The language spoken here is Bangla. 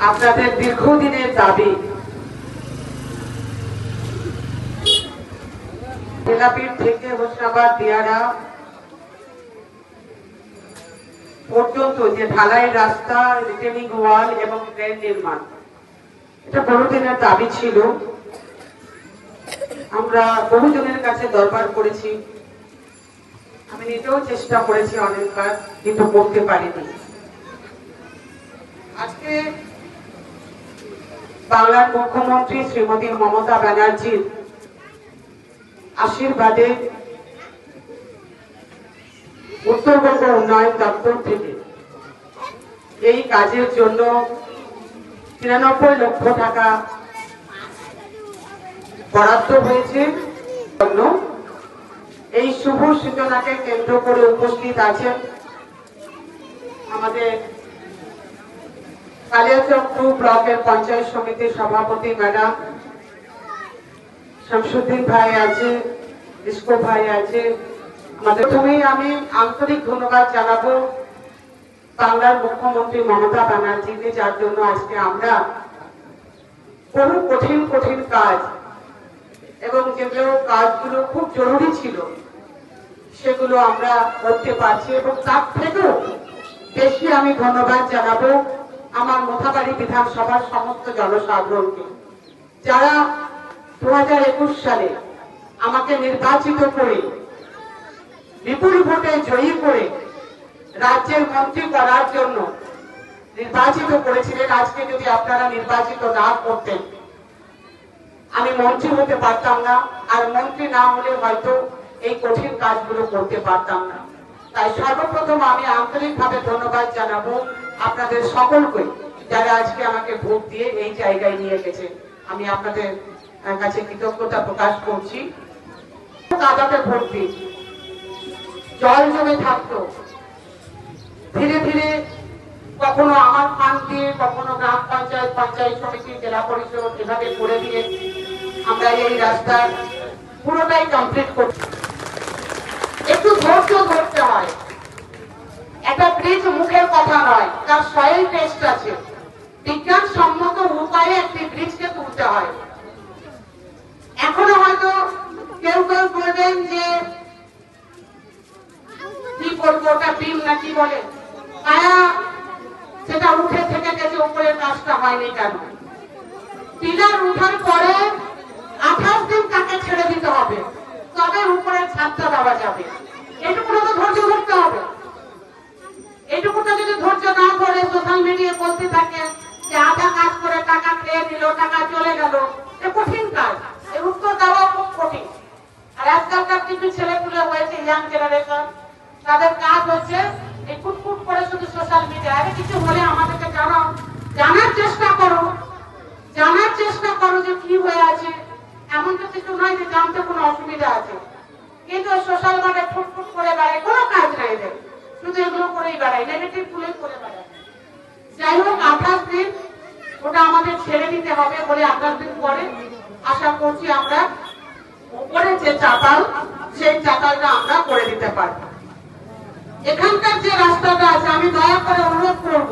আপনাদের দীর্ঘদিনের দাবি জেলাপীঠ থেকে হোসনাবাদ দিয়ারা পর্যন্ত যে ঢালাই রাস্তা রিটেনিং ওয়াল এবং ড্রেন নির্মাণ, এটা বহুদিনের দাবি ছিল। আমরা বহুজনের কাছে দরবার করেছি। আমি নিজেও চেষ্টা করেছি অনেকবার, কিন্তু করতে পারিনি। আজকে বাংলার মুখ্যমন্ত্রী শ্রীমতী মমতা ব্যানার্জির আশীর্বাদে উত্তরবঙ্গ উন্নয়ন দপ্তর থেকে এই কাজের জন্য তিরানব্বই লক্ষ টাকা বরাদ্দ হয়েছে। এই শুভ সূচনাকে কেন্দ্র করে উপস্থিত আছেন আমাদের কালিয়াচক টু ব্লকের পঞ্চায়েত সমিতির সভাপতি ম্যাডাম শামসুদ্দিন ভাই আছে, ইস্কো ভাই আছে। আমাদের প্রথমেই আমি আন্তরিক ধন্যবাদ জানাব বাংলার মুখ্যমন্ত্রী মমতা ব্যানার্জিকে, যার জন্য আজকে আমরা বহু কঠিন কঠিন কাজ এবং যেগুলো কাজগুলো খুব জরুরি ছিল, সেগুলো আমরা করতে পারছি এবং তার থেকেও বেশি আমি ধন্যবাদ জানাব। আমার মোথাবাড়ি বিধানসভার সমস্ত জনসাধারণকে। যারা দু হাজার একুশ সালে আমাকে নির্বাচিত করে, বিপুল ভোটে জয়ী করে রাজ্যের মন্ত্রী করার জন্য নির্বাচিত করেছিলেন, আজকে যদি আপনারা নির্বাচিত না করতেন, আমি মন্ত্রী হতে পারতাম না, আর মন্ত্রী না হলে হয়তো এই কঠিন কাজগুলো করতে পারতাম না। তাই সর্বপ্রথম আমি আন্তরিকভাবে ধন্যবাদ জানাব আপনাদের সকলকে যারা আজকে আমাকে ভোট দিয়ে এই জায়গায় নিয়ে গেছে আমি আপনাদের কাছে কৃতজ্ঞতা প্রকাশ করছি। কাদাতে ভোট দিন। জল জমে থাকতো। ধীরে ধীরে কখনো আমার ফান্ড দিয়ে, কখনো গ্রাম পঞ্চায়েত পঞ্চায়েত সমিতি, জেলা পরিষদ এভাবে করে দিয়ে আমরা এই রাস্তার পুরোটাই কমপ্লিট করছি। একটু ধৈর্য ধরতে হয়। একটা ব্রিজ মুখের কথা নয় তার সয়েল টেস্ট আছে। বিজ্ঞান সম্মত উপায়ে একটি ব্রিজকে তুলতে হয়। এখনও হয়তো কেউ কেউ বলবেন যে, কি বলব, ওটা বিম না কি বলে? কায়া সেটা উঠে থেকে গেছে, উপরের কাজটা হয়নি কেন? পিলার উঠার পরে আঠাশ দিন তাকে ছেড়ে দিতে হবে তবে উপরের ছাদটা দেওয়া যাবে এটুকু তো ধৈর্য ধরতে হবে এটুকুটা যদি ধৈর্য না ধরে সোশ্যাল মিডিয়া বলতে থাকে যে আধা কাজ করে নিল টাকা চলে গেল। এ কঠিন কাজ। এর উত্তর দেওয়া খুব কঠিন। আর আজকালকার কিছু ছেলেপুলে হয়েছে ইয়াং জেনারেশন তাদের কাজ হচ্ছে এই কুটকুট করে শুধু সোশ্যাল মিডিয়া কিছু হলে আমাদেরকে জানাও। জানার চেষ্টা করো। জানার চেষ্টা করো যে কি হয়ে আছে। এমন তো কিছু নয় যে জানতে কোনো অসুবিধা আছে। কিন্তু সোশ্যাল মিডিয়া ফুটফুট করে বেড়ায়। কোনো কাজ নাই এদের। শুধু এগুলো করেই বেড়ায়। নেগেটিভ গুলোই করে বেড়ায়। যাই হোক, আঠাশ ওটা আমাদের ছেড়ে দিতে হবে বলে দিন পরে আশা করছি আমরা উপরে যে চাতাল, সেই চাতালটা আমরা করে দিতে পারব। এখানকার যে রাস্তাটা আছে, আমি দয়া করে অনুরোধ করব